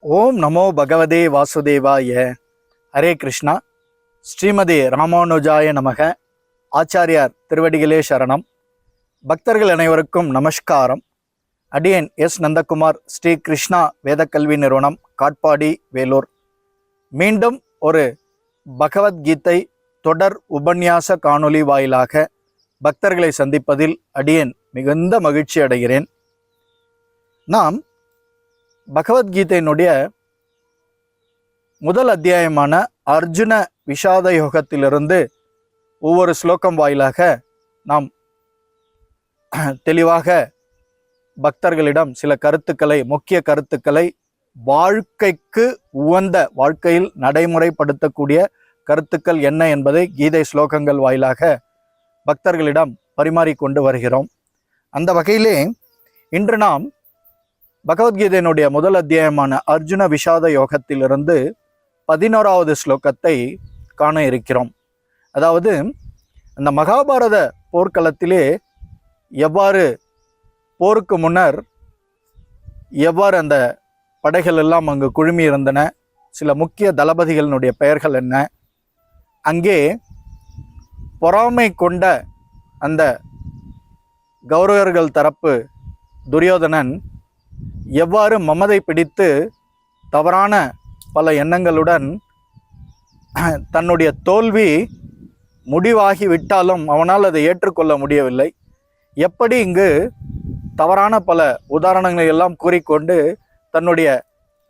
ஓம் நமோ பகவதே வாசுதேவாய ஹரே கிருஷ்ணா. ஸ்ரீமதி ராமானுஜாய நமக. ஆச்சாரியார் திருவடிகளே சரணம். பக்தர்கள் அனைவருக்கும் நமஸ்காரம். அடியன் எஸ் நந்தகுமார் ஸ்ரீ கிருஷ்ணா வேதக்கல்வி நிறுவனம் காட்பாடி வேலூர். மீண்டும் ஒரு பகவத்கீதை தொடர் உபன்யாச காணொளி வாயிலாக பக்தர்களை சந்திப்பதில் அடியன் மிகுந்த மகிழ்ச்சி அடைகிறேன். நாம் பகவத்கீதையினுடைய முதல் அத்தியாயமான அர்ஜுன விஷாத யோகத்திலிருந்து ஒவ்வொரு ஸ்லோகம் வாயிலாக நாம் தெளிவாக பக்தர்களிடம் சில கருத்துக்களை முக்கிய கருத்துக்களை வாழ்க்கைக்கு உவந்த வாழ்க்கையில் நடைமுறைப்படுத்தக்கூடிய கருத்துக்கள் என்ன என்பதை கீதை ஸ்லோகங்கள் வாயிலாக பக்தர்களிடம் பரிமாறிக்கொண்டு வருகிறோம். அந்த வகையிலே இன்று நாம் பகவத்கீதையினுடைய முதல் அத்தியாயமான அர்ஜுன விஷாத யோகத்திலிருந்து பதினோராவது ஸ்லோகத்தை காண இருக்கிறோம். அதாவது அந்த மகாபாரத போர்க்களத்திலே எவ்வாறு போருக்கு முன்னர் எவ்வாறு அந்த படைகள் எல்லாம் அங்கு குழுமி இருந்தன சில முக்கிய தளபதிகளினுடைய பெயர்கள் என்ன அங்கே பொறாமை கொண்ட அந்த கௌரவர்கள் தரப்பு துரியோதனன் எவ்வாறு மமதை பிடித்து தவறான பல எண்ணங்களுடன் தன்னுடைய தோல்வி முடிவாகி விட்டாலும் அவனால் அதை ஏற்றுக்கொள்ள முடியவில்லை. எப்படி இங்கு தவறான பல உதாரணங்களை எல்லாம் கூறிக்கொண்டு தன்னுடைய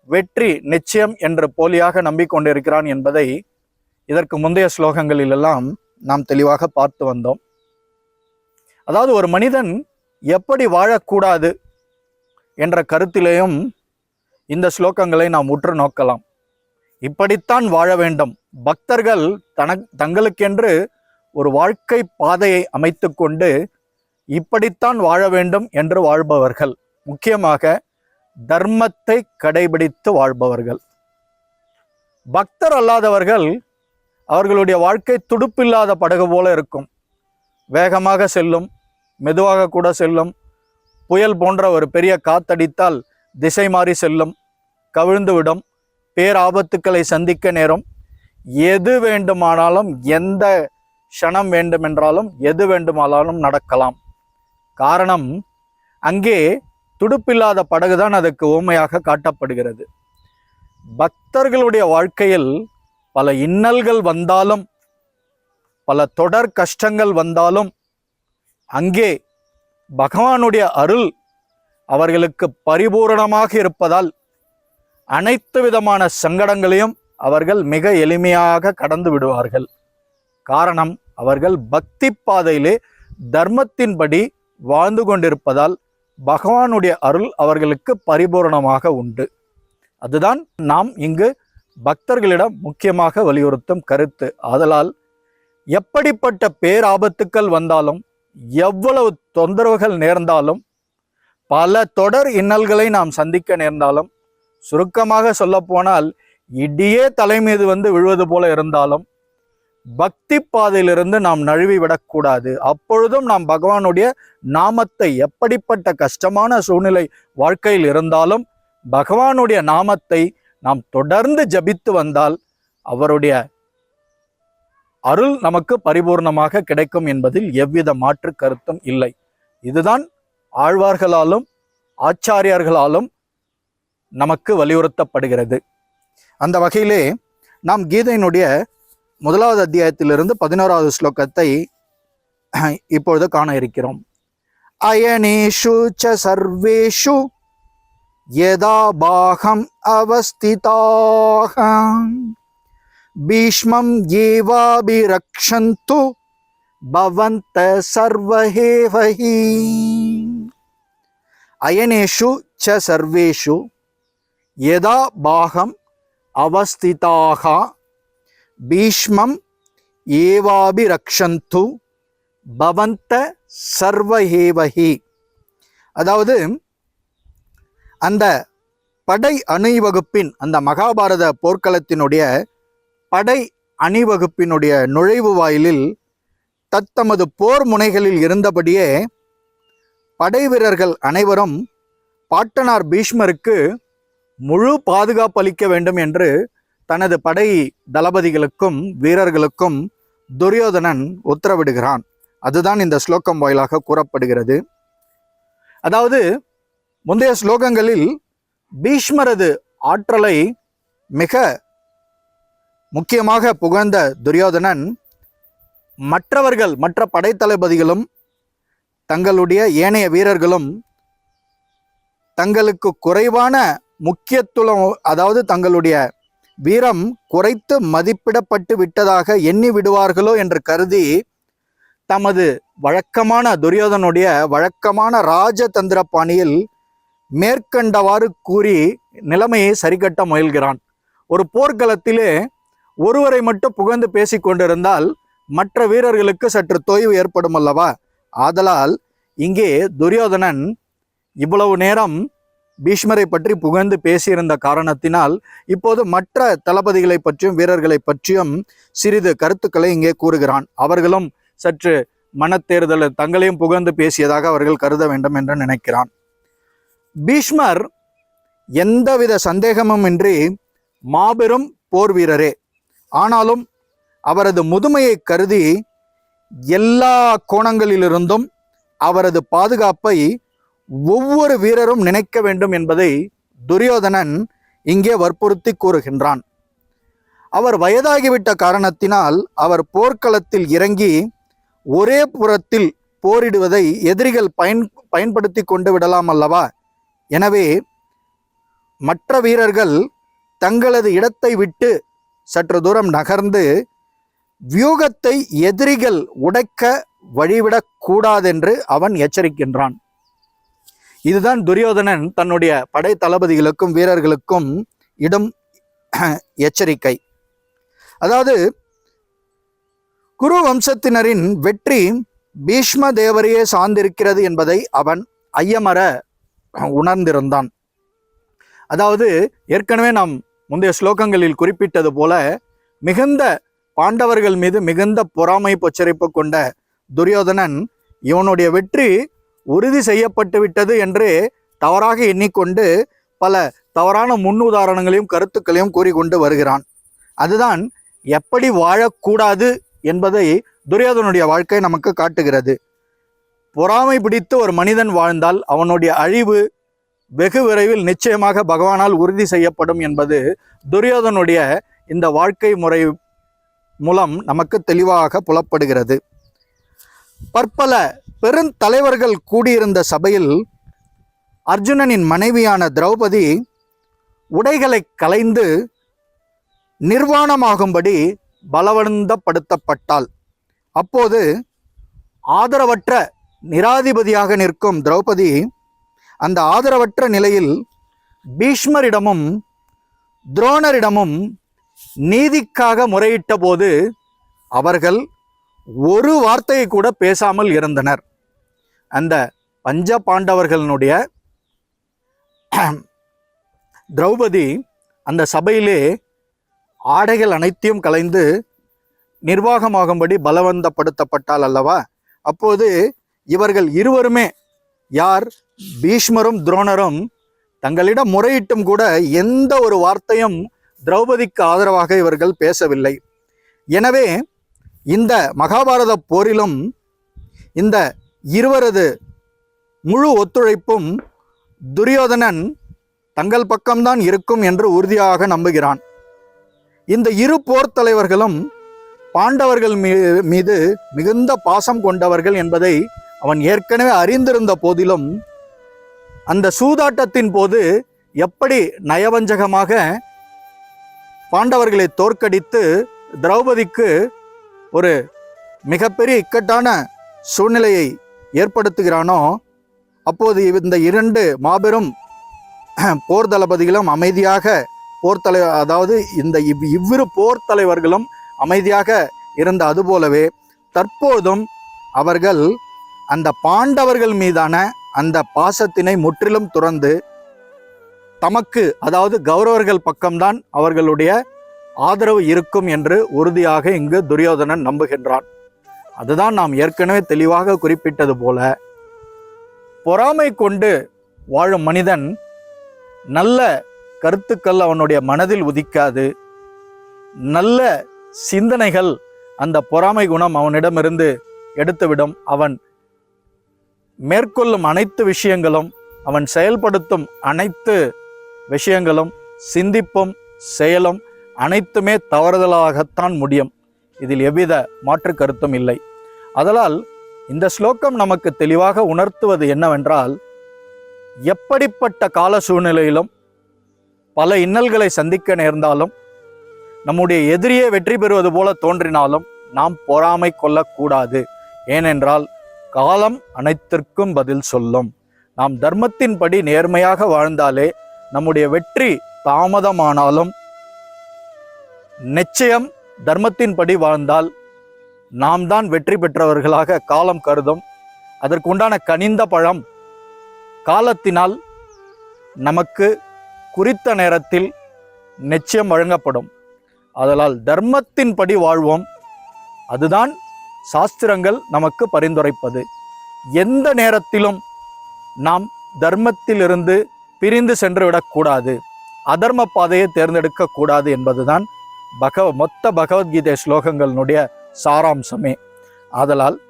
வெற்றி நிச்சயம் என்று போலியாக நம்பிக்கொண்டிருக்கிறான் என்பதை இதற்கு முந்தைய ஸ்லோகங்களிலெல்லாம் நாம் தெளிவாக பார்த்து வந்தோம். அதாவது ஒரு மனிதன் எப்படி வாழக்கூடாது? என்ற கருத்திலேயும் இந்த ஸ்லோகங்களை நாம் உற்று நோக்கலாம். இப்படித்தான் வாழ வேண்டும். பக்தர்கள் தன தங்களுக்கென்று ஒரு வாழ்க்கை பாதையை அமைத்து கொண்டு இப்படித்தான் வாழ வேண்டும் என்று வாழ்பவர்கள். முக்கியமாக தர்மத்தை கடைபிடித்து வாழ்பவர்கள். பக்தர் அல்லாதவர்கள் அவர்களுடைய வாழ்க்கை துடுப்பில்லாத படகு போல இருக்கும். வேகமாக செல்லும் மெதுவாக கூட செல்லும் புயல் போன்ற ஒரு பெரிய காத்தடித்தால் திசை மாறி செல்லும் கவிழ்ந்துவிடும். பேராபத்துக்களை சந்திக்க நேரும். எது வேண்டுமானாலும் எந்த க்ஷணம் வேண்டுமென்றாலும் எது வேண்டுமானாலும் நடக்கலாம். காரணம் அங்கே துடுப்பில்லாத படகுதான் அதுக்கு ஊமையாக காட்டப்படுகிறது. பக்தர்களுடைய வாழ்க்கையில் பல இன்னல்கள் வந்தாலும் பல தொடர் கஷ்டங்கள் வந்தாலும் அங்கே பகவானுடைய அருள் அவர்களுக்கு பரிபூரணமாக இருப்பதால் அனைத்து விதமான சங்கடங்களையும் அவர்கள் மிக எளிமையாக கடந்து விடுவார்கள். காரணம் அவர்கள் பக்தி பாதையிலே தர்மத்தின்படி வாழ்ந்து கொண்டிருப்பதால் பகவானுடைய அருள் அவர்களுக்கு பரிபூரணமாக உண்டு. அதுதான் நாம் இங்கு பக்தர்களிடம் முக்கியமாக வலியுறுத்தும் கருத்து. ஆதலால் எப்படிப்பட்ட பேராபத்துக்கள் வந்தாலும் எவ்வளவு தொந்தரவுகள் நேர்ந்தாலும் பல தொடர் இன்னல்களை நாம் சந்திக்க நேர்ந்தாலும் சுருக்கமாக சொல்லப்போனால் இடியே தலைமீது வந்து விழுவது போல இருந்தாலும் பக்தி பாதையிலிருந்து நாம் நழுவி விடக்கூடாது. அப்பொழுதும் நாம் பகவானுடைய நாமத்தை எப்படிப்பட்ட கஷ்டமான சூழ்நிலை வாழ்க்கையில் இருந்தாலும் பகவானுடைய நாமத்தை நாம் தொடர்ந்து ஜபித்து வந்தால் அவருடைய அருள் நமக்கு பரிபூர்ணமாக கிடைக்கும் என்பதில் எவ்வித மாற்று கருத்தும் இல்லை. இதுதான் ஆழ்வார்களாலும் ஆச்சாரியார்களாலும் நமக்கு வலியுறுத்தப்படுகிறது. அந்த வகையிலே நாம் கீதையினுடைய முதலாவது அத்தியாயத்திலிருந்து பதினோராவது ஸ்லோகத்தை இப்பொழுது காண இருக்கிறோம். அயனேஷு ச சர்வேஷு யதா பாகம் அவஸ்திதாக பீஷ்மம் ஏவாபிரக்ஷந்து பவந்த சர்வஹேவஹி அயனேஷு ச சர்வேஷு யதா பாகம் அவஸ்திதாக பீஷ்மம் ஏவாபிரக்ஷந்து பவந்த சர்வஹேவஹி அதாவது அந்த படை அணிவகுப்பின் அந்த மகாபாரத போர்க்களத்தினுடைய படை அணிவகுப்பினுடைய நுழைவு வாயிலில் தத்தமது போர் முனைகளில் இருந்தபடியே படை வீரர்கள் அனைவரும் பாட்டனார் பீஷ்மருக்கு முழு பாதுகாப்பு அளிக்க வேண்டும் என்று தனது படை தளபதிகளுக்கும் வீரர்களுக்கும் துரியோதனன் உத்தரவிடுகிறான். அதுதான் இந்த ஸ்லோகம் வாயிலாக கூறப்படுகிறது. அதாவது முந்தைய ஸ்லோகங்களில் பீஷ்மரது ஆற்றலை மிக முக்கியமாக புகழ்ந்த துரியோதனன் மற்றவர்கள் மற்ற படைத்தளபதிகளும் தங்களுடைய ஏனைய வீரர்களும் தங்களுக்கு குறைவான முக்கியத்துவம் அதாவது தங்களுடைய வீரம் குறைத்து மதிப்பிடப்பட்டு விட்டதாக எண்ணி விடுவார்களோ என்று கருதி தமது வழக்கமான துரியோதனுடைய வழக்கமான ராஜதந்திர பாணியில் மேற்கண்டவாறு கூறி நிலைமையை சரிகட்ட முயல்கிறான். ஒரு போர்க்களத்திலே ஒருவரை மட்டும் புகழ்ந்து பேசிக் கொண்டிருந்தால் மற்ற வீரர்களுக்கு சற்று தொய்வு ஏற்படும் அல்லவா? ஆதலால் இங்கே துரியோதனன் இவ்வளவு நேரம் பீஷ்மரை பற்றி புகழ்ந்து பேசியிருந்த காரணத்தினால் இப்போது மற்ற தளபதிகளை பற்றியும் வீரர்களை பற்றியும் சிறிது கருத்துக்களை இங்கே கூறுகிறான். அவர்களும் சற்று மனத்தேர்தல் தங்களையும் புகழ்ந்து பேசியதாக அவர்கள் கருத வேண்டும் என்று நினைக்கிறான். பீஷ்மர் எந்தவித சந்தேகமும் இன்றி மாபெரும் போர் வீரரே ஆனாலும் அவரது முதுமையை கருதி எல்லா கோணங்களிலிருந்தும் அவரது பாதுகாப்பை ஒவ்வொரு வீரரும் நினைக்க வேண்டும் என்பதை துரியோதனன் இங்கே வற்புறுத்தி கூறுகின்றான். அவர் வயதாகிவிட்ட காரணத்தினால் அவர் போர்க்களத்தில் இறங்கி ஒரே புறத்தில் போரிடுவதை எதிரிகள் பயன் பயன்படுத்தி கொண்டு விடலாம் அல்லவா? எனவே மற்ற வீரர்கள் தங்களது இடத்தை விட்டு சற்று தூரம் நகர்ந்து வியூகத்தை எதிரிகள் உடைக்க வழிவிடக் கூடாதென்று அவன் எச்சரிக்கின்றான். இதுதான் துரியோதனன் தன்னுடைய படை தளபதிகளுக்கும் வீரர்களுக்கும் இடும் எச்சரிக்கை. அதாவது குரு வம்சத்தினரின் வெற்றி பீஷ்ம தேவரையே சார்ந்திருக்கிறது என்பதை அவன் ஐயமர உணர்ந்திருந்தான். அதாவது ஏற்கனவே நாம் முந்தைய ஸ்லோகங்களில் குறிப்பிட்டது போல மிகுந்த பாண்டவர்கள் மீது மிகுந்த பொறாமை பொச்சரிப்பு கொண்ட துரியோதனன் இவனுடைய வெற்றி உறுதி செய்யப்பட்டு விட்டது என்று தவறாக எண்ணிக்கொண்டு பல தவறான முன்னுதாரணங்களையும் கருத்துக்களையும் கூறிக்கொண்டு வருகிறான். அதுதான் எப்படி வாழக்கூடாது என்பதை துரியோதனுடைய வாழ்க்கை நமக்கு காட்டுகிறது. பொறாமை பிடித்து ஒரு மனிதன் வாழ்ந்தால் அவனுடைய அழிவு வெகு விரைவில் நிச்சயமாக பகவானால் உறுதி செய்யப்படும் என்பது துரியோதனுடைய இந்த வாழ்க்கை முறை மூலம் நமக்கு தெளிவாக புலப்படுகிறது. பற்பல பெருந்தலைவர்கள் கூடியிருந்த சபையில் அர்ஜுனனின் மனைவியான திரௌபதி உடைகளை கலைந்து நிர்வாணமாகும்படி பலவந்தப்படுத்தப்பட்டாள். அப்போது ஆதரவற்ற நிராதிபதியாக நிற்கும் திரௌபதி அந்த ஆதரவற்ற நிலையில் பீஷ்மரிடமும் துரோணரிடமும் நீதிக்காக முறையிட்ட போது அவர்கள் ஒரு வார்த்தையை கூட பேசாமல் இருந்தனர் அந்த பஞ்ச பாண்டவர்களினுடைய திரௌபதி அந்த சபையிலே ஆடைகள் அனைத்தையும் கலைந்து நிர்வாகமாகும்படி பலவந்தப்படுத்தப்பட்டால் அல்லவா? அப்போது இவர்கள் இருவருமே யார்? பீஷ்மரும் துரோணரும் தங்களிடம் முறையிட்டும் கூட எந்த ஒரு வார்த்தையும் திரௌபதிக்கு ஆதரவாக இவர்கள் பேசவில்லை. எனவே இந்த மகாபாரத போரிலும் இந்த இருவரது முழு ஒத்துழைப்பும் துரியோதனன் தங்கள் பக்கம்தான் இருக்கும் என்று உறுதியாக நம்புகிறான். இந்த இரு போர் தலைவர்களும் பாண்டவர்கள் மீ- மீது மிகுந்த பாசம் கொண்டவர்கள் என்பதை அவன் ஏற்கனவே அறிந்திருந்த போதிலும் அந்த சூதாட்டத்தின் போது எப்படி நயவஞ்சகமாக பாண்டவர்களை தோற்கடித்து திரௌபதிக்கு ஒரு மிகப்பெரிய இக்கட்டான சூழ்நிலையை ஏற்படுத்துகிறானோ அப்போது இந்த இரண்டு மாபெரும் போர் தளபதிகளும் அமைதியாக போர்த்தலை அதாவது இந்த இவ் இவ்விரு போர் தலைவர்களும் அமைதியாக இருந்த அதுபோலவே தற்போதும் அவர்கள் அந்த பாண்டவர்கள் மீதான அந்த பாசத்தினை முற்றிலும் துறந்து தமக்கு அதாவது கௌரவர்கள் பக்கம்தான் அவர்களுடைய ஆதரவு இருக்கும் என்று உறுதியாக இங்கு துரியோதனன் நம்புகின்றான். அதுதான் நாம் ஏற்கனவே தெளிவாக குறிப்பிட்டது போல பொறாமை கொண்டு வாழும் மனிதன் நல்ல கருத்துக்கள் அவனுடைய மனதில் உதிக்காது. நல்ல சிந்தனைகள் அந்த பொறாமை குணம் அவனிடமிருந்து எடுத்துவிடும். அவன் மேற்கொள்ளும் அனைத்து விஷயங்களும் அவன் செயல்படுத்தும் அனைத்து விஷயங்களும் சிந்திப்பும் செயலும் அனைத்துமே தவறுதலாகத்தான் முடியும். இதில் எவ்வித மாற்று கருத்தும் இல்லை. அதனால் இந்த ஸ்லோகம் நமக்கு தெளிவாக உணர்த்துவது என்னவென்றால் எப்படிப்பட்ட கால சூழ்நிலையிலும் பல இன்னல்களை சந்திக்க நேர்ந்தாலும் நம்முடைய எதிரியே வெற்றி பெறுவது போல தோன்றினாலும் நாம் பொறாமை கொள்ளக்கூடாது. ஏனென்றால் காலம் அனைத்திற்கும் பதில் சொல்லும். நாம் தர்மத்தின்படி நேர்மையாக வாழ்ந்தாலே நம்முடைய வெற்றி தாமதமானாலும் நிச்சயம் தர்மத்தின்படி வாழ்ந்தால் நாம் தான் வெற்றி பெற்றவர்களாக காலம் கருதும். அதற்குண்டான கனிந்த பழம் காலத்தினால் நமக்கு குறித்த நேரத்தில் நிச்சயம் வழங்கப்படும். அதனால் தர்மத்தின்படி வாழ்வோம். அதுதான் சாஸ்திரங்கள் நமக்கு பரிந்துரைப்பது. எந்த நேரத்திலும் நாம் தர்மத்திலிருந்து பிரிந்து சென்று விடக்கூடாது அதர்ம பாதையை தேர்ந்தெடுக்கக்கூடாது என்பதுதான் பகவ மொத்த பகவத்கீதை ஸ்லோகங்களினுடைய சாராம்சமே. ஆதலால்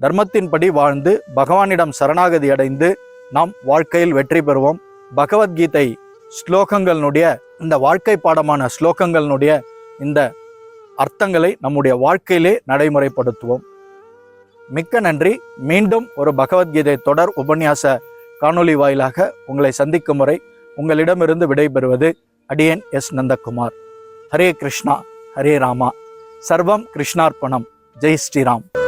தர்மத்தின்படி வாழ்ந்து பகவானிடம் சரணாகதி அடைந்து நாம் வாழ்க்கையில் வெற்றி பெறுவோம். பகவத்கீதை ஸ்லோகங்களினுடைய இந்த வாழ்க்கை பாடமான ஸ்லோகங்களினுடைய இந்த அர்த்தங்களை நம்முடைய வாழ்க்கையிலே நடைமுறைப்படுத்துவோம். மிக்க நன்றி. மீண்டும் ஒரு பகவத்கீதை தொடர் உபன்யாச காணொளி வாயிலாக உங்களை சந்திக்கும் முறை உங்களிடமிருந்து விடைபெறுவது அடியேன் எஸ். நந்தகுமார். ஹரே கிருஷ்ணா. ஹரே ராமா. சர்வம் கிருஷ்ணார்ப்பணம். ஜெய் ஸ்ரீராம்.